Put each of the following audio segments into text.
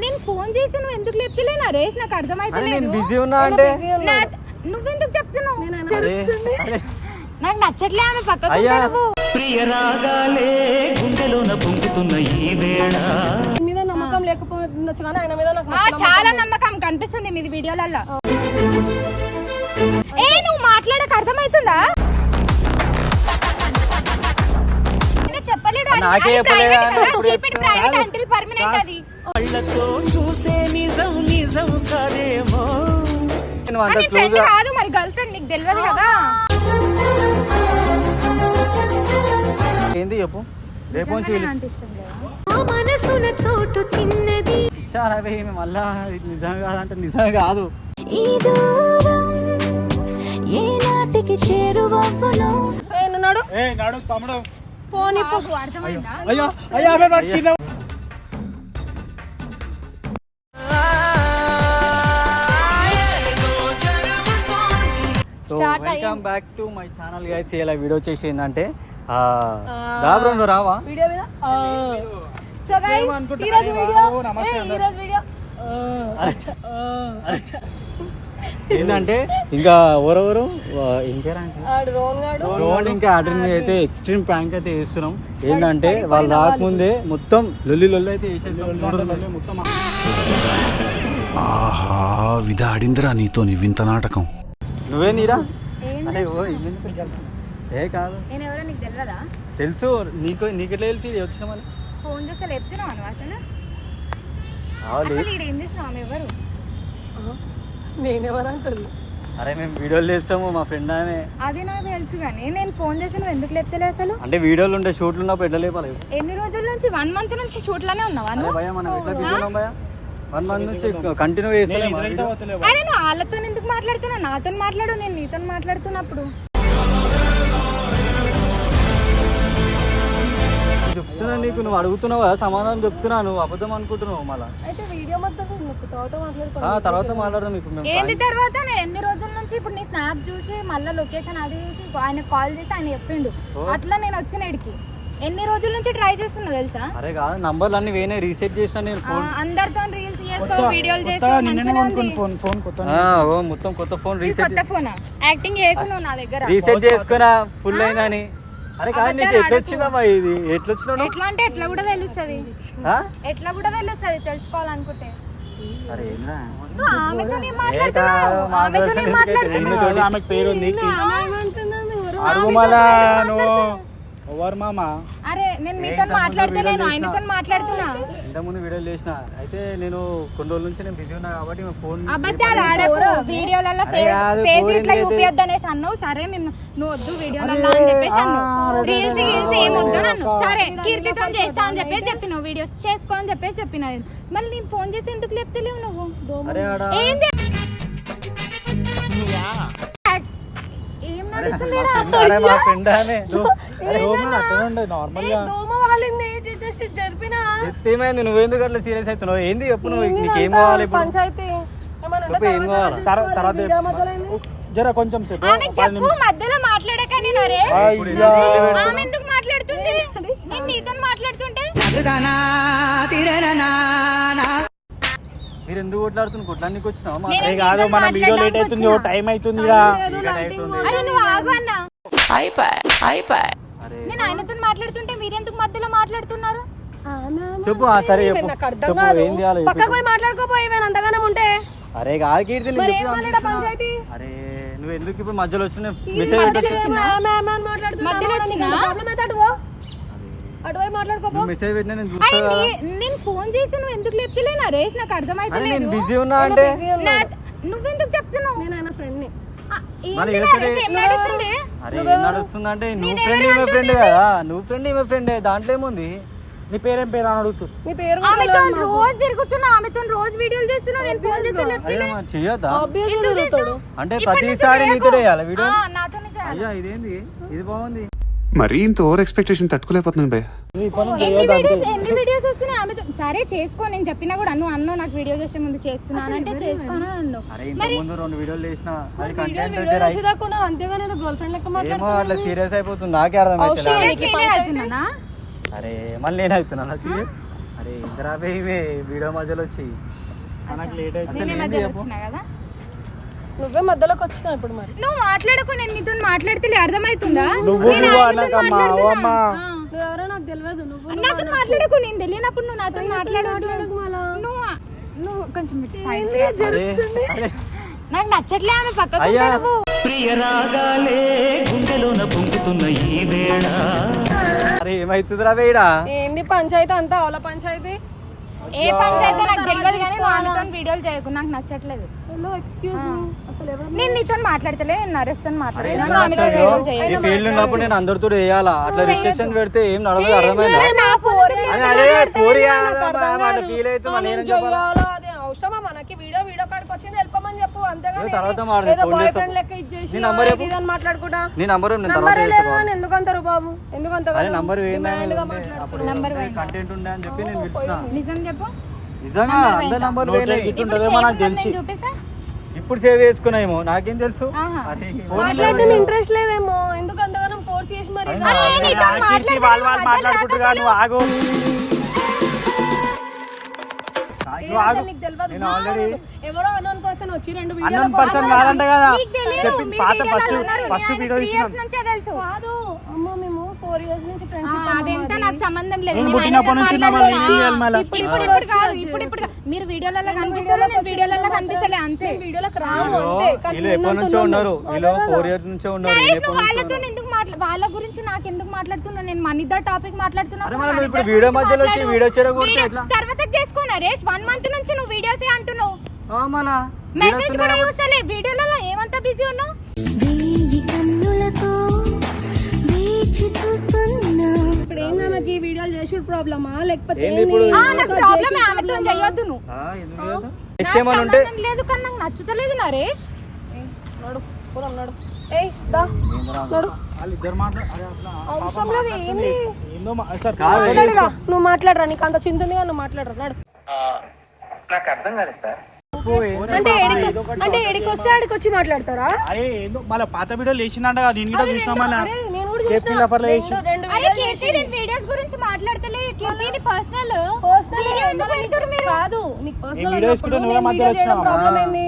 నేను ఫోన్ చేసి నువ్వు ఎందుకు లేపుతలే? నరేష్ నాకు అరే నేను అర్థమైతలేదు బిజీ ఉన్నా అంటే? నా- నువ్వెందుకు చెప్తున్నావు? నాకు నచ్చట్లే ఆమె పక్కకు. ప్రియ రాగాలే గుండెలోన పొంగుతున్న ఈ వేళ. నీ మీద నమ్మకం లేకపోవచ్చు కానీ ఆయన మీద నాకు చాలా. నమ్మకం కనిపిస్తుంది మీది వీడియోలలో ఏ నువ్వు మాట్లాడక అర్థమవుతుందా నేను చెప్పలేడు అది- నాకే అది చెప్పలేదా? కళ్ళతో చూసే నిజం నిజం కాదేమో. ఫ్రెండ్ కాదు మరి గర్ల్ ఫ్రెండ్ నీకు తెలియదు కదా? ఏంది చెప్పు? రేపు నుంచి నిజంగానే అంటే ఇష్టం లేదా? మనసున చోటు చిన్నది. చాలా మేము మళ్ళా ఇది నిజం కాదంటే నిజం కాదు. ఈ దూరం ఏ నాటికి చేరువవ్వను ఏ, నడు తమ్ముడు. పోనీ అర్థమైందా? అయ్యో అయ్యో so Start welcome back to my channel guys ఇలా వీడియో వచ్చేసి ఏంటంటే దాబ్రో నువ్వు రావా? వీడియో మీద? guys, ఏమనుకుంటా? ఈ రోజు వీడియో ఈ. రోజు వీడియో ఏంటంటే ఇంకా ఎవరెవరు? రోన్ ఇంకా అడ్రిన్ అయితే ఎక్స్ట్రీమ్ ప్రాంక్ అయితే చేస్తున్నాం. ఏంటంటే వాళ్ళు రాకముందే మొత్తం లొల్లి లొల్లి అయితే మొత్తం. ఆహా విధాడిందిరా నీతో నీ వింత నాటకం. నువ్వే నీరా? ఏం కాదు. నేను ఎవరో నీకు తెలియదా తెలుసు. నీకు నీకు ఎట్లా తెలిసి? వచ్చినామని ఫోన్ చేస్తే లేపుతున్నావు నువ్వు అసలు అసలు ఈడ ఏం చేసినావు ఆమె ఎవరు? నేనెవరంటారు అరే మేము వీడియోలు చేస్తాము మా ఫ్రెండ్ ఆమె. అది నాకు తెలుసు కానీ నేను ఫోన్ చేసి నువ్వు ఎందుకు లేపుతలే అసలు? అంటే వీడియోలు ఉండే షూట్లు ఉన్నప్పుడు ఎట్లా లేపాలి? ఎన్ని రోజుల నుంచి? వన్ మంత్ నుంచి షూట్లోనే ఉన్నావా నువ్వు? వన్ మంత్ నుంచి కంటిన్యూ చేస్తలేము. అరే నువ్వు వాళ్ళతో ఎందుకు మాట్లాడుతున్నావు నాతో మాట్లాడు నేను నీతో మాట్లాడుతున్నప్పుడు. చెప్తున్నా నీకు నువ్వు అడుగుతున్నావు కదా సమాధానం చెప్తున్నా నువ్వు అబద్ధం అనుకుంటున్నావు మళ్ళా. అయితే వీడియో మొత్తం నువ్వు తర్వాత మాట్లాడుకో ఆ, తర్వాత మాట్లాడదాం ఇప్పుడు మేము. ఏంది తర్వాత? నేను ఎన్ని రోజుల నుంచి ఇప్పుడు నీ స్నాప్ చూసి మళ్ళీ లొకేషన్ అది చూసి ఆయన కాల్ చేసి ఆయన చెప్పిండు. అట్లా నేను వచ్చిన ఇడికి. ఎన్ని రోజుల నుంచి ట్రై చేస్తున్నా తెలుసా? అరే కాదు నంబర్లు అన్ని వేనే రీసెట్ చేసిన నేను ఫోన్. అందరితో రీల్స్ చేస్తావు వీడియోలు చేస్తావు నిన్ననే మంచిగా ఉంది. ఫోన్ ఫోన్ కొత్త ఆ, ఓ మొత్తం కొత్త ఫోన్ ఇది రీసెట్ కొత్త ఫోన్? యాక్టింగ్ చేయకు నువ్వు నా దగ్గర? రీసెట్ చేసుకున్నా ఫుల్ అయిందని. అరే కాదు నీకు ఎట్లా వచ్చిందమ్మా ఇది? ఎట్లా వచ్చినావు ఎట్లా అంటే ఎట్లా కూడా తెలుస్తుంది. ఆ? ఎట్లా కూడా తెలుస్తుంది తెలుసుకోవాలనుకుంటే. అరే ఏంద్రా? నువ్వు ఆమెతో నేను ఏ మాట్లాడుతున్నావు. కాదు, ఆమెతో మాట్లాడుతున్నా నేను ఎందుకైతే మాట్లాడుతున్నావు. ఆమెకు పేరు ఉంది. ఏమంటుందా ఎవరు అడుగు మళ్ళా నువ్వు. ఎవరు మామ? అరే నేను మీతో ఆయనతో మాట్లాడుతున్నా. ఇంతకుముందు వీడియోలు చేసిన అయితే నేను కొన్ని రోజుల నుంచి నేను బిజీ ఉన్నా కాబట్టి మా ఫోన్ అబద్ధాలు ఆడకు. వీడియోలలో ఫేస్ ఇట్లా చూపియొద్దు అనేసి అన్నావు. సరే నిన్ను నువ్వు వద్దు వీడియోలలో అని చెప్పేసి అన్నావు. రీల్స్ గీల్స్ ఏం వద్దు సరే కీర్తితో చేస్తా అని చెప్పేసి చెప్పినావు. వీడియోస్ చేసుకో అని చెప్పేసి చెప్పిన నేను. మళ్ళీ నేను ఫోన్ చేసి ఎందుకు లేపుతలేవు నువ్వు? ఏంది? ఏమైంది నువ్వెందుకు అట్లా సీరియస్ అవుతున్నావు? ఏంది చెప్పు నువ్వు? నీకేం కావాలి ఇప్పుడు? పంచాయతీ ఏం కావాలి? తర్వాత జర కొంచెం సేపు మధ్యలో మాట్లాడక నేను రే. అయ్యా. ఆమె ఎందుకు మాట్లాడుతుంది? నేను నీతో మాట్లాడుతుంటే? మీరు ఎందుకు కొట్లాడుతున్నారు? కొట్లానికి వచ్చినావా? అరే కాదు మన వీడియో లేట్ అవుతుంది ఓ టైం అవుతుంది నేను ఆయనతో మాట్లాడుతుంటే మీరెందుకు మధ్యలో మాట్లాడుతున్నారు? చెప్పు ఆ, సరే చెప్పు. చెప్పు ఏం చేయాలి పక్కకు పోయి మాట్లాడుకోపోయేవే అంతగానం ఉంటే? అరే కాదు కీర్తి. పంచాయతీ? అరే నువ్వు ఎందుకు ఇప్పుడు మధ్యలో వచ్చిన మెసేజ్ మధ్యలో వచ్చినా? మాట్లాడుకోపో. మెసేజ్ పెట్టినా నేను చూస్తా ఫోన్ చేసి నువ్వు ఎందుకు లేపుతలే నరేష్ నాకు అరే నేను బిజీ ఉన్నా అంటే? నువ్వెందుకు చెప్తున్నావు? నేను ఆయన ఫ్రెండ్ని నడుస్తుందంటే? నువ్వు ఫ్రెండ్ ఈమె ఫ్రెండ్ కదా? నువ్వు ఫ్రెండ్ ఈమె ఫ్రెండ్ దాంట్లో ఏముంది? నీ పేరేం పేరు అని అడుగుతుంది నీ పేరు కూడా ఆమెతో తెలియదు నాకు. రోజు తిరుగుతున్నా ఆమెతో రోజు వీడియోలు చేస్తున్నా నేను ఫోన్ చేస్తే? అంటే ప్రతిసారి. నీతో వీడియో. అయ్యా ఇదేంది? ఇది బాగుంది. మరీ ఇంత ఓవర్ ఎక్స్పెక్టేషన్ తట్టుకోలేకపోతున్నాను నువ్వు నుంచి ఎన్ని వీడియోస్ అంతే. ఎన్ని వీడియోస్ వస్తున్నాయి? ఆమెతో సరే చేసుకో నేను చెప్పినా కూడా అన్ను అన్నో నాకు వీడియో చేసే ముందు చేస్తున్నానంటే చేసుకోను అన్నావు అరే ఇంతకు ముందు రెండు వీడియోలు చేసిన అది కంటెంట్ అంతేగాని గర్ల్ ఫ్రెండ్ లెక్క అట్లా సీరియస్ అయిపోతుంది. నాకే అర్థం? అరే మళ్ళీ నేను అవుతున్నా సీరియస్ అరే ఇందిరా బేమే వీడియో మధ్యలో వచ్చి. మనకు లేట్? వచ్చినా కదా? నువ్వే మధ్యలోకి వచ్చినావు ఇప్పుడు మరి. నువ్వు మాట్లాడుకో నేను నీతో మాట్లాడితే అర్థమవుతుందా? నువ్వు ఎవరో నాకు తెలియదు నువ్వు నాతో మాట్లాడకు నేను తెలియనప్పుడు నువ్వు నాతో మాట్లాడకు. నువ్వు నువ్వు కొంచెం. జరుగుతుంది. నాకు నచ్చట్లే ఆమె పక్కకు ప్రియ రాగాలే గుండెలోన పొంగుతున్న ఈ వేళ. అరే వేయడా ఏంది పంచాయతీ అంతా? అవల పంచాయతీ? ఏ పంచాయతీ నాకు తెలియదు కానీ ఆమెతో వీడియోలు చేయకు నాకు నచ్చట్లేదు. హలో ఎక్స్క్యూజ్ మీ అసలు ఎవరు నేను నీతో మాట్లాడతలే నేను నరేష్తో ఈ ఫీల్డ్ ఉన్నప్పుడు నేను అందరితో వేయాలా అట్లా రిస్ట్రిక్షన్ పెడితే ఏం నడవదు అర్థమైందా? అరే ఫీల్ నేను చెప్పాలా? అవసరమా? మనకి వీడియో వీడియో కాడికి వచ్చింది వెళ్ళిపోమని చెప్పు. అని మాట్లాడుకుంటా. నీ నంబర్ నేను తర్వాత నంబరే లేదు అని ఎందుకంటారు బాబు? ఎందుకంత నంబర్ కంటెంట్ ఉండే అని చెప్పి నేను పిలిచిన నిజం చెప్పు. నిజంగా అందరు నంబర్ తెలిసి. ఇప్పుడు సేవ్ చేసుకున్నాయేమో. నాకేం తెలుసు? మాట్లాడడం ఇంట్రెస్ట్ లేదేమో. ఎందుకు అంతగానం ఫోర్స్ చేసి మరి వాళ్ళు వాళ్ళు మాట్లాడుకుంటారు నువ్వు ఆగు. నేను ఎవరో అన్నోన్ పర్సన్ వచ్చి రెండు పర్సన్ కాదంట కదా. పాత వీడియోలలో ఫస్ట్ ఉన్నారు, ఫస్ట్ నేను వీడియో three ఇచ్చినాం years నుంచే తెలుసు. కాదు అమ్మ మేము ఫోర్ ఇయర్స్ నుంచి ఆ, ఫ్రెండ్షిప్ అదెంత నాకు సంబంధం లేదు. నేను పుట్టినప్పటి నుంచి. ఇప్పుడు ఇప్పుడు కాదు ఇప్పుడు. మీరు వీడియోలలో కనిపిస్తారు నేను వీడియోలలో కనిపిస్తలే అంతే. వీడియోలకు రాము వీళ్ళు అంతే. వీళ్ళు ఎప్పటి నుంచో. ఉన్నారు. వీళ్ళు ఫోర్. ఇయర్స్ నుంచో ఉన్నారు. నరేష్ వీళ్ళు నువ్వు ఎప్పటి నుంచో వాళ్ళ గురించి నాకు ఎందుకు మాట్లాడుతున్నా నేను మన ఇద్దరు టాపిక్ మాట్లాడుతున్నా. అరే మనం ఇప్పుడు వీడియో మధ్యలో వచ్చి వీడియో చెడగొడితే ఎట్లా? తర్వాత చేసుకో నరేష్ వన్ మంత్ నుంచి నువ్వు వీడియోస్ అంటున్నావు. ఆ, మన. మెసేజ్ కూడా చూస్తలే. వీడియోలలో ఏమంత బిజీ ఉన్నావు? ఇప్పుడు ఏంది ఆమెకి ఈ వీడియోలు చేసుడు ప్రాబ్లమా? లేకపోతే ప్రాబ్లమ్ ఆమెతో చేయొద్దు నువ్వు. లేదు? నాకు నెక్స్ట్ ఏమైనా ఉంటే సంబంధం లేదు కానీ నాకు నచ్చుతలేదు నరేష్ నడు పోదాం నడు. ఏయ్ దా. నడు. అవసరం లేదు ఏంది? మాట్లాడరా నువ్వు మాట్లాడరా నీకు అంత చింత ఉంది నువ్వు మాట్లాడరా నడు? అంటే వస్తే ఆడికి వచ్చి మాట్లాడతారా? అరే ఏందో మళ్ళీ పాత వీడియో లేచిందంట నేను కూడా కేపీ వీడియోస్ గురించి మాట్లాడతలే. పర్సనల్ పర్సనల్ వీడియో ఎందుకు పెడతారు మీరు? కాదు నీకు పర్సనల్ వీడియో వేసుకుంటే నువ్వే మధ్యలో వచ్చినావా? ప్రాబ్లం ఏంది?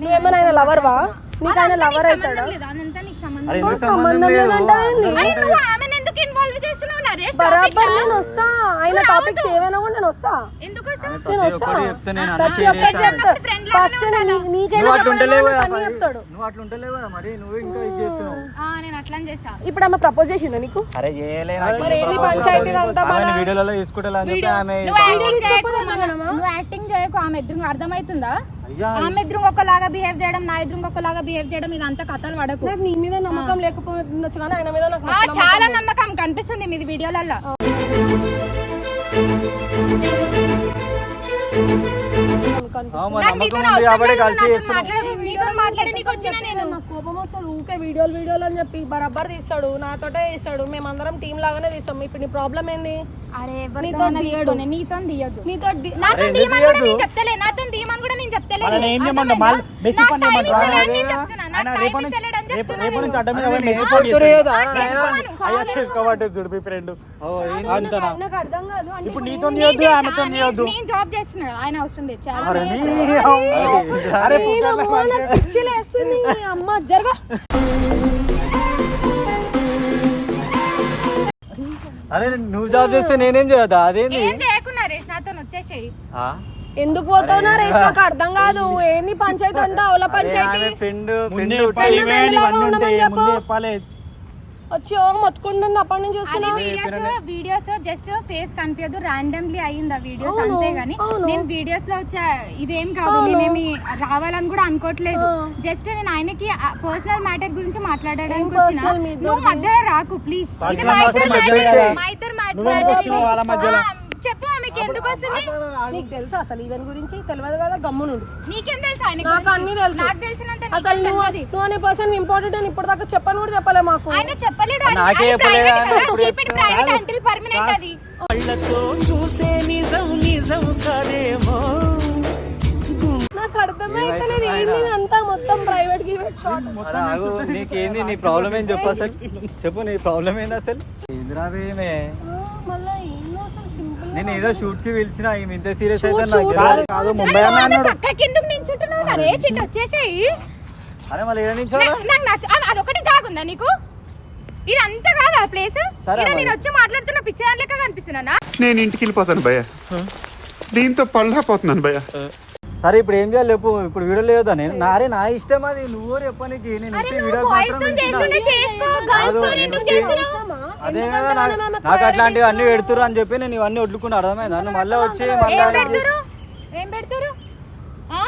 నువ్వేమైనా లవర్వా నీకు ఆయన లవర్ అవుతాడా? సంబంధం లేదంటే ఏంది? అరే నువ్వు ఆమెను ఎందుకు ఇన్వాల్వ్ చేస్తున్నావు? నరేష్ బరాబర్ నేను వస్తా. ఆయన టాపిక్స్ ఏమైనా కూడా నేను వస్తా. ఎందుకు? నేను ప్రతి వస్తా. ప్రతి ఒక్కటి. చెప్తా ఫస్ట్ నీకైనా. చెప్తాడు. నువ్వు అట్లా ఉంటలేవు కదా మరి. నువ్వు ఇంకా ఇది చేస్తున్నావు. ఆ, నేను అట్లా చేసా ఇప్పుడు ఆమె ప్రపోజ్ చేసిందా నీకు? అరే చేయలే మరి ఏంది పంచాయతీ ఇదంతా మన? వీడియోలలో తీసుకుంటా అని చెప్పి ఆమె నువ్వు బాగా- యాక్టింగ్ చేయకు ఆమె అర్థమవుతుందా? ఆమె ఎదురుగా ఒకలాగా బిహేవ్ చేయడం నా ఎదురుగా ఒకలాగా బిహేవ్ చేయడం ఇదంతా కథలు పడకు నాకు నీ మీద నమ్మకం లేకపోవచ్చు కానీ ఆయన మీద నాకు ఆ, మస్తు నమ్మకం చాలా. నమ్మకం కనిపిస్తుంది మీది వీడియోలలో కోపం వస్తుంది. ఊకే వీడియోలు వీడియోలు అని చెప్పి బరాబర్ తీస్తాడు. నాతోటే తీస్తాడు మేమందరం టీం లాగానే తీస్తాం. ఇప్పుడు నీ ప్రాబ్లం ఏంది? చెప్తలే. నాతో తీయమని కూడా నేను చెప్తలే. వాళ్ళని ఏం చేయమంటావు? మళ్ళీ మెస్సి పని చేయమంటావా? ఆయన రేపటి నుంచి రేపు రేపటి నుంచి అడ్డం మీద పోయి మెస్సి పని పోతురే చేస్తాడు. కదా, నాయనా. అయ్యా చేసుకోబట్టే చూడు మీ ఫ్రెండ్ ఓ, ఏంది? అంతనా నాకు అర్థం కాదు అంటే ఇప్పుడు నీతో తీయొద్దు ఆమెతో తీయొద్దు నేను జాబ్ చేస్తున్నాడు ఆయన అవసరం లేదు చాలా అరే నీ అరే, అమ్మ. అరే నేను అమ్మా, నాకు పిచ్చిలేస్తుంది అమ్మ జరగా అరే నువ్వు జాబ్ చేస్తే నేనేం చేయదా అదేంది ఏం రేష్ నాతో వచ్చేసేయి ఆ? ఎందుకు పోతావునా రేష్ నాకు అర్థం కాదు. ఏంది పంచాయతీ అంతా? అవల పంచాయతీ? ఉండమని చెప్పు. వచ్చి ఓ మొత్తుకుంటుంది అప్పటి నుంచి చూస్తున్నా వీడియోస్ వీడియోస్ జస్ట్ ఫేస్ కనిపించదు ర్యాండమ్లీ అయ్యింది ఆ వీడియోస్ అంతే గానీ. నేను వీడియోస్లో వచ్చా ఇదేం కాదు నేనేమి రావాలని కూడా అనుకోవట్లేదు. జస్ట్ నేను ఆయనకి పర్సనల్ మ్యాటర్ గురించి మాట్లాడడానికి వచ్చిన. నువ్వు? మధ్యలో రాకు ప్లీజ్ ఇది మా ఇద్దరి చెప్పు. ఎందుకు వస్తుంది? నీకు తెలుసా అసలు ఈవెన్ గురించి? తెలియదు కదా గమ్మునుండు. నీకేం తెలుసు? ఆయన నాకు గురించి? అన్ని తెలుసు. నాకు తెలిసినంత నీకు అసలు నువ్వు తెలియదు. నువ్వు అనే పర్సన్ ఇంపార్టెంట్ అని ఇప్పటిదాకా చెప్పని కూడా చెప్పలే మాకు. ఆయన చెప్పలేడు. అది- నాకే అది చెప్పలే, private కదా. ఇప్పుడు Keep it private until permanent అది. కళ్ళతో చూసే నిజం నిజం కాదేమో. నాకు అర్థమైతలేదు ఏంది? అంతా మొత్తం ప్రైవేట్ అరే ఆగు, నీకేంది నీ ప్రాబ్లం ఏంది? చెప్పు అసలు. చెప్పు నీ ప్రాబ్లం ఏంది అసలు? ఏందిరా భీమే మళ్ళీ నేను ఏదో షూట్కి పిలిచిన ఈమె ఇంత సీరియస్ అయితే నాకు. కాదు ముంబై అమ్మాయి అన్నాడు. పక్క కిందకు నించుంటున్నావు అరే చిట్టు వచ్చేసేయి. అరే మళ్ళీ ఏడ నుంచి నా- నాకు నచ్చ ఆ, అదొకటి జాగుందా నీకు? ఇది అంతా కాదు ఆ ప్లేస్ సరే మరి. నేను వచ్చి మాట్లాడుతున్న పిచ్చాన్ లెక్క కనిపిస్తున్నానా నేను ఇంటికి వెళ్ళిపోతాను భయ్య. దీంతో పళ్ళపోతున్నాను భయ్య. సరే ఇప్పుడు ఏం చేయాలి చెప్పు? ఇప్పుడు వీడియో లేదా నేను నారే నా ఇష్టం అది. నువ్వు చెప్పనికి. నేను నువ్వు వీడియో బాయ్స్ మాత్రం తో చేస్తుంటే చేసుకో. గర్ల్స్తో ఎందుకు చేస్తున్నావు? అదే కదా నాకు అట్లాంటివి అన్ని పెడుతురు అని చెప్పి నేను ఇవన్నీ వడ్లుకుని అర్థమైందా? నువ్వు మళ్ళీ వచ్చి ఏం మళ్ళీ పెడుతురు ఏం పెడుతురు ఆ?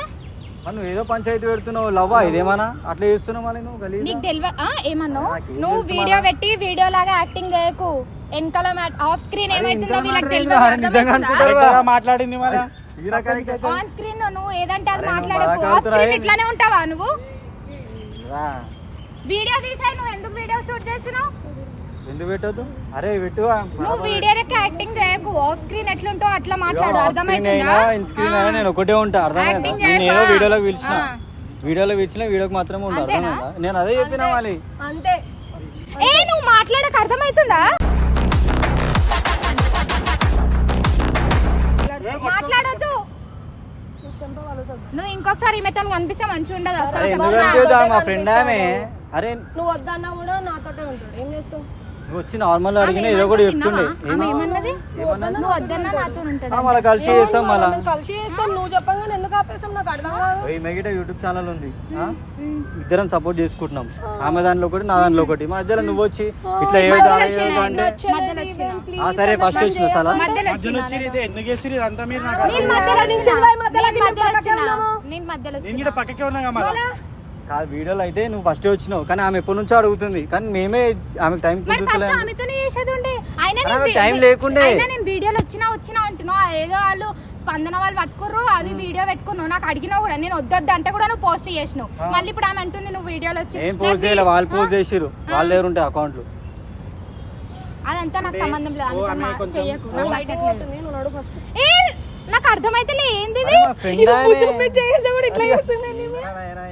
మరి నువ్వు ఏదో పంచాయతీ పెడుతున్నావు. లవ్వా? ఇదేమన్నా? అట్లా చేస్తున్నావు మళ్ళీ నువ్వు గలీజ్? నీకు తెలియ ఏమన్నావు? నువ్వు వీడియో? పెట్టి వీడియో లాగా యాక్టింగ్ చేయకు. వెనకాల ఆఫ్ స్క్రీన్ ఏమైతుందో వీళ్ళకి తెలియదు మాట్లాడింది మళ్ళా? ఆన్ స్క్రీన్ నువ్వు ఏదంటే అది మాట్లాడకు. Off screen? ఇట్లానే ఉంటావా నువ్వు. వీడియో తీసాయి నువ్వు ఎందుకు వీడియో షూట్ చేస్తున్నావు? ఎందుకు అరే పెట్టు నువ్వు వీడియోకి యాక్టింగ్ చేయకు. ఆఫ్ స్క్రీన్ అట్లా మాట్లాడు. అర్థమవుతుందా? ఇన్ స్క్రీన్ అయినా నేను? ఒకటే ఉంటా. అర్థమైందా? Acting నేను చేయక. ఏదో వీడియోలోకి పిలిచిన. ఆ. వీడియోలో పిలిచిన వీడియోకి మాత్రమే ఉంటా. అంతేనా? అర్థమైందా? నేను అదే చెప్పిన మళ్ళీ. అంతే. ఏ నువ్వు మాట్లాడక అర్థమవుతుందా? నువ్వు ఇంకొకసారి ఈమెతో కనిపిస్తే మంచిగా ఉండదు అసలు. మా ఫ్రెండ్ ఆమె? అరే. నువ్వు వద్దన్నా కూడా నాతోటే ఉంటాడు. ఏం చేస్తావు? నువ్వు వచ్చి నార్మల్ అడిగినా ఏదో కూడా చెప్తుండే. మళ్ళీ కలిసి చేస్తాం మళ్ళా. మేము కలిసి చేస్తాం. నువ్వు చెప్పంగానే ఎందుకు ఆపేస్తాం? నాకు అర్థం కాదు. ఈ మెగిట యూట్యూబ్ ఛానల్ ఉంది? ఇద్దరం సపోర్ట్ చేసుకుంటున్నాం. ఆమె దాంట్లో ఒకటి నా దాంట్లో ఒకటి. మధ్యలో నువ్వు వచ్చి ఇట్లా అంటే ఆ, సరే ఫస్ట్ వచ్చిన సలా. నేను మధ్యలో. కాదు వీడియోలో అయితే నువ్వు ఫస్ట్ వచ్చినావు. కానీ ఆమె ఎప్పటి నుంచో అడుగుతుంది. కానీ మేమే ఆమెకు టైం మరి ఫస్ట్ కుదురుతలేదు. ఆమెతోనే చేసేది ఉండే. అయినా నేను ఆమె వీ- లేకుండే. అయినా నేను వీడియోలో వచ్చినా వచ్చినా అంటున్నావు ఏదో వాళ్ళు స్పందన వాళ్ళు పట్టుకుర్రు అది వీడియో పెట్టుకున్నావు. నాకు అడిగినావు కూడా. నేను వద్దొద్దు అంటే కూడా నువ్వు పోస్ట్ చేసినావు. మళ్ళీ ఇప్పుడు ఆమె అంటుంది నువ్వు వీడియోలో వచ్చి ఏం పోస్ట్ చేయలే. వాళ్ళు పోస్ట్ చేసిరు వాళ్ళ దగ్గర ఉంటాయి అకౌంట్లు. అదంతా నాకు సంబంధం లేదు. ఓ, అంతా ఆమె మా- కొంచెం- చెయ్యకు. నాకు నచ్చట్లేదు. పోతుంది. నువ్వు నడు ఫస్ట్ ఏ నాకు అర్థమైతే ఏంది ఇది? ఫ్రెండ్ ఆమె కూడా ఇట్లా చేస్తున్నాను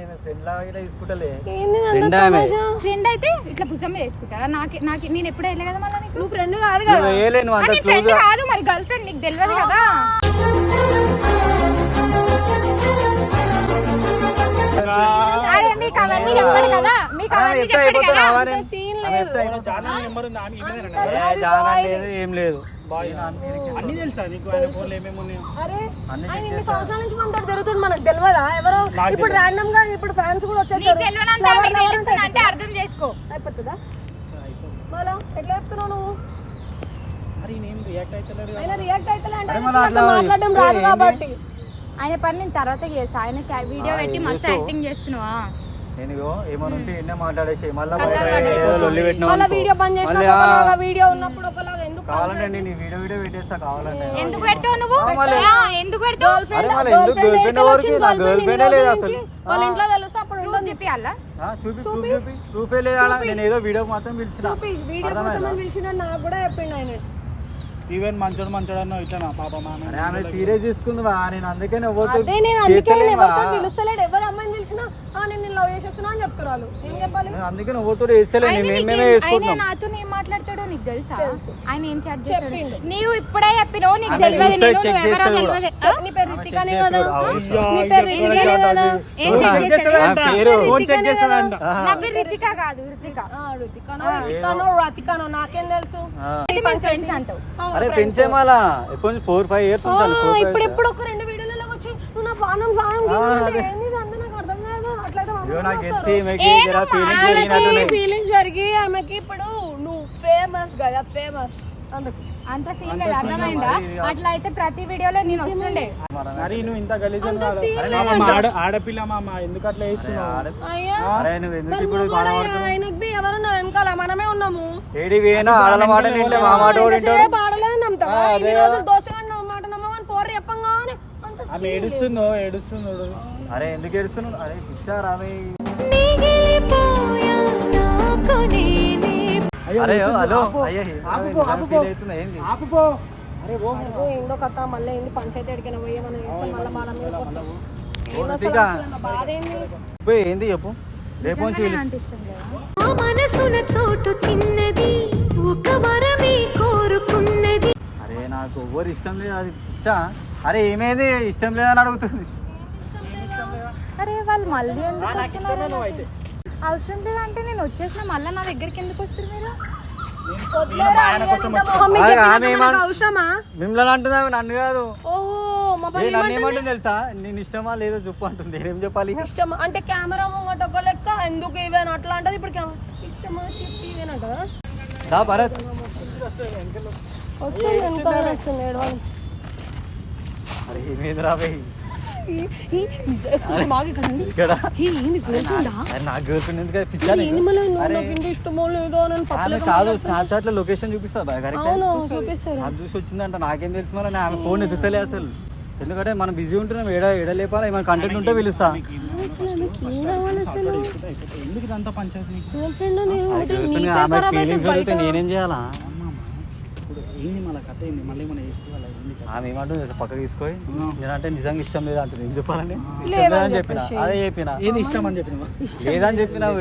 ఫ్రెండ్ అయితే ఇట్లా భుజం మీద వేసుకుంటారా? నాకు నాకు నేను ఎప్పుడు వెళ్ళే కదా మళ్ళీ నువ్వు ఫ్రెండ్ కాదు కదా. ఫ్రెండ్ కాదు మరి గర్ల్ ఫ్రెండ్ నీకు తెలియదు కదా. అరే మీకు అవన్నీ చెప్పడు కదా. అవన్నీ చెప్పడు కదా. సీన్ లేదు ఏం లేదు. అన్ని తెలుసా నీకు? ఆయన ఫోన్లో ఏమేమి ఉన్నాయో? అరే అన్ని ఆయన చెక్ ఇన్ని చేస్తా. సంవత్సరాల నుంచి మనతో తిరుగుతుంది మనకు తెలియదా ఎవరో ఇప్పుడు. ర్యాండమ్గా ఇప్పుడు ఫ్యాన్స్ కూడా వచ్చేసారు. అంటే అర్థం చేసుకో. అయిపోతుందా? మళ్ళా ఎట్లా చెప్తున్నావు నువ్వు. ఆయన రియాక్ట్ అయితే అరే మరి అట్లా మాట్లాడడం చెప్తే రాదు ఏంది? కాబట్టి. ఆయన పని నేను తర్వాత చేస్తా. ఆయన వీడియో పెట్టి మస్తు? యాక్టింగ్ చేస్తున్నావా? నేను ఎన్నే మాట్లాడేసి మళ్ళీ. వీడియో బంద్ చేసిన వీడియో ఉన్నప్పుడు కావాలంటే నేను వీడియో వీడియో పెట్టేస్తా కావాలంటే. ఎందుకు పెడతావు నువ్వు? ఆ, ఎందుకు పెడతావు? అరే మళ్ళీ ఎందుకు? గర్ల్ ఫ్రెండ్ ఎవరికి? నా గర్ల్ ఫ్రెండే లేదు అసలు. వాళ్ళ ఇంట్లో తెలుసు అప్పుడు ప్రూఫ్ ఉండదు చెప్పియాలా ఆ, చూపి చూపి. చూపి. చూపే లేదా? నేను ఏదో వీడియో మాత్రం పిలిచిన. చూపి. వీడియో కోసం అర్థమైందా? పిలిచిన నాకు కూడా చెప్పిండు ఆయన. ఈవెన్ మంచోడు మంచోడు అన్నావు ఇట్లా నా పాప మా అరే ఆమె సీరియస్ తీసుకుంది వా నేను అందుకే నువ్వు అదే నేను అందుకే నేను. ఎవరితో పిలుస్తలేడు ఎవరు అమ్మాయిని పిలిచినా ఆ, నేను నిన్ను లవ్ చేసేస్తున్నా అని చెప్తున్నారు ఏం చెప్పాలి? నేను అందుకే నువ్వు ఎవరితో వేస్తలే ఆయన వేసుకుంటున్నాం నాతో ఏం మాట్లాడతాడో నీకు తెలుసా? ఆయన ఏం చాట్ చెప్పిండు. చేస్తాడు నీవు ఇప్పుడే చెప్పినావు నీకు ఆమె తెలియదు. చూస్తే నేను check నువ్వు ఎవరో చేస్తాడు. తెలియదు. ఆ? నీ పేరు ఆమె రితికానే check కదా? అవును. నీ పేరు రితికానే కదా? ఏం చెక్ చేస్తాడు? చేస్తాడంట. పేరు. ఫోన్ చెక్ చేస్తాడంట నా పేరు రితిక. కాదు రితిక. ఆ, రితికానో రితికానో రతికానో నాకేం తెలుసు? ఆ. ఫ్రెండ్స్ అంటావు అవును, అరే. ఫ్రెండ్స్ ఏమాలా? ఎప్పటి ఫోర్ ఫైవ్ ఇయర్స్ ఉంటాను ఇప్పుడు ఫైవ్ ఇప్పుడు ఒక రెండు వీడియోలలో వచ్చి నువ్వు నా ఫీలింగ్స్ జరిగి ఆమెకి ఇప్పుడు నువ్వు ఫేమస్ కదా ఫేమస్ అందుకు అంత సీన్ లేదు. అర్థమైందా? అట్లా అయితే ప్రతి వీడియోలో నేను వస్తుండే. మరి నువ్వు ఇంత గలీజ్ ఆడపిల్ల మామ ఎందుకు అట్లా వేస్తున్నావు ఆయనకి ఎవరున్నారు? వెనకాల మనమే ఉన్నాము. ఏడి ఆడల మాట నింటే మా మాట ఇన్ని రోజులు దోశగా మాట పోరు చెప్పంగానే అంత ఆమె ఏడుస్తుందో అరే ఎందుకు అరే అరే హలో. అయ్యో. ఫీల్ ఏంది? ఆపుకో అరే ఓ అడుగు ఏందో కథ. మళ్ళీ ఏంది? పంచాయతీ అడిగిన పోయి మనం చేస్తాం మళ్ళీ మన మీదకి వస్తాం. ఏంది అసలు రితికా. అసలు? నా బాధ ఏంది? పోయి ఏంది చెప్పు? రేపు నుంచి మనసున చోటు చిన్నది. ఒక అరే నాకు ఎవరు ఇష్టం లేదు అది. పిచ్చా అరే ఏమైంది? ఇష్టం లేదని అడుగుతుంది. అరే వాళ్ళు మళ్ళీ ఎందుకు వస్తున్నారు ఇష్టమే అవసరం లేదంటే నేను వచ్చేసిన మళ్ళీ నా దగ్గరికి ఎందుకు వస్తారు మీరు? ఏమన్- అవసరమా? మిమ్మల్ని అంటుందా నన్ను కాదు. ఓహో మా ఏ పని నన్ను ఏమంటుంది? తెలుసా? నేను ఇష్టమా లేదో చెప్పు అంటుంది. నేనేం చెప్పాలి? ఇష్టం అంటే కెమెరా ముంగట ఒక లెక్క ఎందుకు ఇవేనా? అట్లా అంటది ఇప్పుడు కెమెరా ఇష్టమా చెప్పి ఇవేనంట దా భరత్. వస్తుంది వెనకాల వస్తుంది? ఏడవాలి. అరే ఏమైంది రాబోయ్ ఈ- ఈ నిజం- బాగా ఇక్కడ ఉంది. ఇక్కడ? ఈ ఏంది గుర్తుందా? అరే నా గర్ల్ ఫ్రెండ్ ఎందుకు పిచ్చా ఏంది మళ్ళీ నువ్వు అరే. నాకు ఇంత ఇష్టమో లేదో అని ఆమె పప్పులే కాదు స్నాప్చాట్లో లొకేషన్ చూపిస్తా కరెక్ట్ అవును చూపిస్తారు. చూసి వచ్చిందంట నాకేం తెలుసు మరి ఆమె ఫోన్ ఎత్తుతలే అసలు. ఎందుకంటే మనం బిజీ ఉంటున్నాం ఏడ ఏడ లేపాలి ఏమైనా కంటెంట్ ఉంటే పిలుస్తా. నేనేం చేయాలా? ఏంది మళ్ళీ కథ ఏంది మళ్ళీ మనం వేసుకోవాలి ఏంది కథ. ఆమె ఏమంటుంది తెలుసా, పక్కకి తీసుకొని నేనంటే నిజంగా ఇష్టం లేదు అంటుంది. ఏం చెప్పాలని ఇష్టం లేదని లేదని చెప్పిన. చెప్పేసి. అదే చెప్పిన. ఏది ఇష్టం అని చెప్పిన? లేదని చెప్పినావు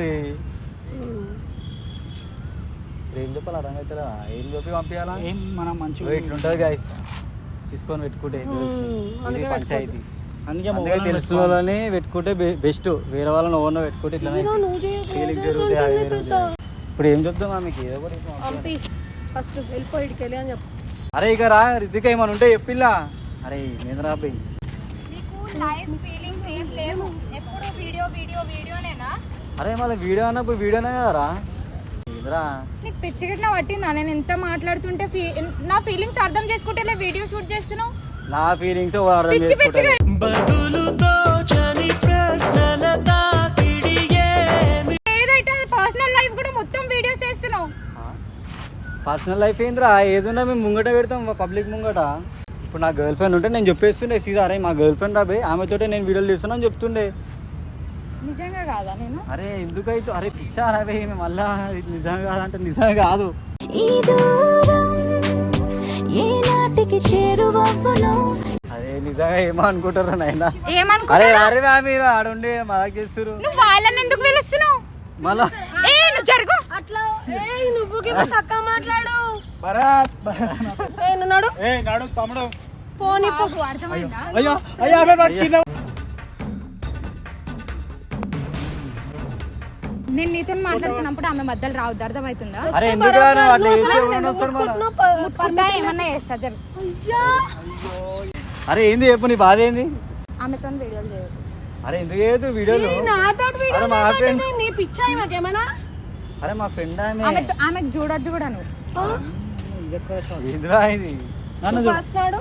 ఇప్పుడు ఏం చెప్పాలి? అర్థం అవుతుందా ఏం చెప్పి పంపించాలా ఏం మనం మంచిగా ఇట్లుంటది గైస్ తీసుకొని పెట్టుకుంటే ఇది పంచాయతీ. అందుకే అందుకే మొగలను తెలిసిన వాళ్ళని పెట్టుకుంటే బెస్ట్. వేరే వాళ్ళని ఓన్ పెట్టుకుంటే ఇట్లా నువ్వు చేయకు, నువ్వు ఫీలింగ్ చేయకు జరుగుతాయి అవి అంటుంది పెద్ద. జరుగుతాయి. ఇప్పుడు ఏం చెప్తాం ఆమెకి ఏదో ఒకటి. పంపి. ఫస్ట్ వెళ్ళిపోయి ఇటుకి వెళ్ళి అని చెప్పు. అరే ఇక రా రితిక ఏమైనా ఉంటే చెప్పిల్లా. అరే నేను రాబోయ్ నీకు లైఫ్ ఫీలింగ్స్ ఏం లేవు ఎప్పుడు వీడియో వీడియో వీడియోనేనా అరే మళ్ళీ వీడియో అన్నప్పుడు వీడియోనే కదరా. ఇదిరా నీకు పిచ్చిగిట్న పట్టిందా? నేను ఎంత మాట్లాడుతుంటే ఫీ- నా ఫీలింగ్స్ అర్థం చేసుకుంటే వీడియో షూట్ చేస్తున్నావు. నా ఫీలింగ్స్ అర్థం పిచ్చి పిచ్చిగా ఏదైతే పర్సనల్ లైఫ్ కూడా మొత్తం పర్సనల్ లైఫ్ ఏందిరా? ఏదున్నా మేము ముంగట పెడతాం పబ్లిక్ ముంగట. ఇప్పుడు నా గర్ల్ ఫ్రెండ్ ఉంటే నేను చెప్పేస్తుండే సీదా అరే మా గర్ల్ ఫ్రెండ్ రాబోయ్ ఆమెతోటే నేను వీడియోలు తీస్తున్నా అని చెప్తుండే. నిజంగా కాదా నేను? అరే ఎందుకైతే? అరే పిచ్చా రాబోయ్ మేము మళ్ళా ఇది నిజంగా కాదంటే నిజంగా కాదు. ఈ దూరం ఏ నాటికి చేరువవ్వను? అరే నిజంగా ఏమో అనుకుంటారు నాయన? అరే అరే మీరు ఆడుండి మాకు చేస్తారు నువ్వు వాళ్ళని ఎందుకు పిలుస్తున్నావు? మళ్ళా జరుగు. అట్లా ఏ నువ్వు గివ్వ చక్కగా మాట్లాడు. భరత్ భరత్. ఏ నువ్వు నడు. ఏ నడు తమ్ముడు. పోనీ పో. అర్థమైందా? అయ్యో అయ్యో ఆమె పట్టుకుందా నేను నీతో మాట్లాడుతున్నప్పుడు ఆమె మధ్యలో రావద్దు అర్థమవుతుందా? అరే ఎందుకు రా నువ్వు అట్లా చేస్తే ఎవరైనా వస్తారు మళ్ళా? నువ్వు ప- ముట్టుకుంటా ఏమన్నా చేస్తా అరే ఏంది చెప్పు నీ బాధ ఏంది? ఆమెతో వీడియోలు చేయదు అరే ఎందుకు చేయదు వీడియోలు నాతో వీడియో నీ పిచ్చాయి మాకేమన్నా అరే మా ఫ్రెండ్ ఆమె. ఆమె ఆమెకు చూడొద్దు కూడా నువ్వు. ఏందిరా ఇది నన్ను. ఫస్ట్ నాడు.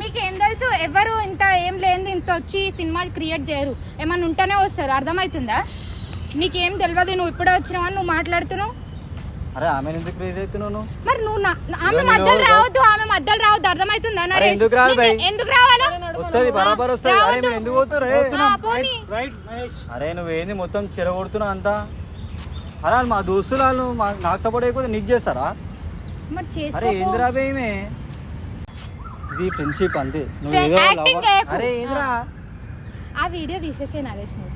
మీకేం తెలుసు? ఎవరు ఇంత ఏం లేనిది ఇంత వచ్చి సినిమాలు క్రియేట్ చేయరు. ఏమన్నా ఉంటేనే వస్తారు. అర్థమవుతుందా? నీకేం తెలియదు నువ్వు ఇప్పుడే వచ్చినావు అని నువ్వు మాట్లాడుతున్నావు? అరే ఆమె ఎందుకు క్రేజ్ అవుతున్నావు నువ్వు? మరి నువ్వు నా- ఆమె నేను మధ్యలో ఎవరు? రావద్దు ఆమె మధ్యలో రావద్దు అర్థమవుతుందా అరే నరేష్? ఎందుకు రాదు నీకు? ఎందుకు రావాలా వస్తుంది బరాబర్ వస్తుంది అరే మీరు ఎందుకు పోతారు ఏ? ఆ, పోనీ రైట్ మహేష్ అరే నువ్వేంది మొత్తం చెరగొడుతున్నావు అంతా అరే వాళ్ళు మా దోస్తులు వాళ్ళు మా- నాకు సపోర్ట్ అయిపోతే నీకు చేస్తారా మరి అరే చేసుకో ఏందిరా బేమే ఇది ఫ్రెండ్షిప్ అంతే నువ్వు Friend- ఏదో acting చేయకు. అరే ఏందిరా ఆ వీడియో తీసేసే నరేష్ నువ్వు.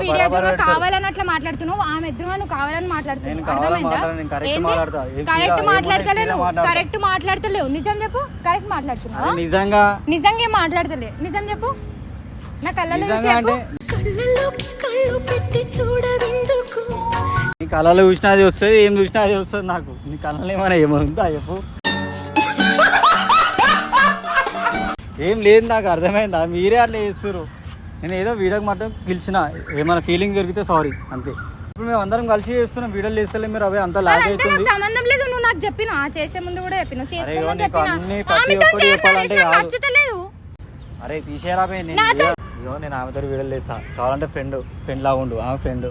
వీడియో ఎదురుగా కావాలని అట్లా మాట్లాడుతున్నావు ఆమె ఎదురుగా నువ్వు కావాలని నేను మాట్లాడుతున్నావు అర్థమైందా? ఏంది? కరెక్ట్ సీదా- మాట్లాడతలే ఏముంది నువ్వు సీదా మాట్లాడతా. కరెక్ట్ మాట్లాడతలేవు. నిజం చెప్పు కరెక్ట్ మాట్లాడుతున్నావు? నిజంగా? నిజంగా మాట్లాడతలే? నిజం చెప్పు. నా కళ్ళలో కళ్ళలోకి కళ్ళు పెట్టి చూడవెందుకు నీ కళలో చూసినా అది వస్తుంది ఏం చూసినా అది వస్తుంది నాకు. నీ కళలో ఏమైనా ఏముందా చెప్పు. ఏం లేదు నాకు అర్థమైందా? మీరే అట్లా చేస్తారు నేను ఏదో వీడియోకి మాత్రం పిలిచిన ఏమైనా ఫీలింగ్ దొరికితే సారీ అంతే. ఇప్పుడు మేము అందరం కలిసి చేస్తున్నాం వీడియోలు చేస్తలే మీరు అవే అంతా లాగ్ అవుతుంది. సంబంధం లేదు నువ్వు నాకు చెప్పిన చేసే ముందు కూడా చెప్పిన నీకు చెప్పిన. నచ్చుతలేదు. అరే తీసేరా బే నేను నేను ఆమెతో వీడియోలు చేస్తా కావాలంటే ఫ్రెండ్ ఫ్రెండ్ లా ఉండు ఆమె ఫ్రెండ్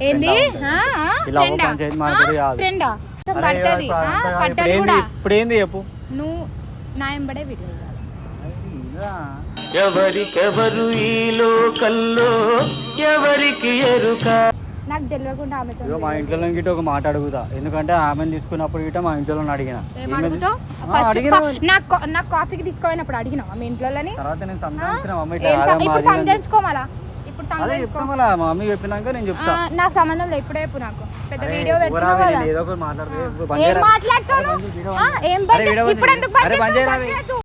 ఇలా పంచాయతీ మాట్లాడి కాదు. ఫ్రెండా అరే పడుతుంది ఇప్పుడు అంతా కాదు. ఇప్పుడు పడ్డది ఏంది కూడా. ఇప్పుడు ఏంది చెప్పు. నువ్వు నా ఎంబడే వీడియో ఎవరికెవరు ఈ లోకల్లో ఎవరికి ఎరుక నాకు తెలియకుండా ఆమెతో ఇగో మా ఇంట్లో గిట్ట ఒక మాట అడుగుతా ఎందుకంటే ఆమెను తీసుకున్నప్పుడు గిట్ట మా ఇంట్లో అడిగిన ఏం ఏమది? అడుగుతావు ఆ, ఫస్ట్ అడిగినా. నాకు కా- నాకు కాఫీకి తీసుకోపోయినప్పుడు అడిగినావు మీ ఇంట్లోని తర్వాత నేను ఆ? సంతానించిన అమ్మ ఏం ఇట్లా స- ఇప్పుడు అది ఇది అని. సంజయించుకోమాలా ఇప్పుడు ఇప్పుడు అదే సంజయ్ చెప్తా మళ్ళీ మా మమ్మీ చెప్పినాక నేను చెప్తా నాకు సంబంధం లేదు ఇప్పుడే చెప్పు నాకు పెద్ద అరే, వీడియో ఊరా పెట్టుకున్నావు వెళ్ళి కదా ఏదో ఒకటి మాట్లాడితే బంద్ ఏం చేయరా. మాట్లాడతాను అరే, బంద్ చేయి, ఆ, ఏం అరే, బంద్ వీడియో చేయ- ఇప్పుడు బంద్ ఎందుకు బంద్ అరే, బంద్ చేస్తావు? చేయరా. బంద్ చేయొద్దు.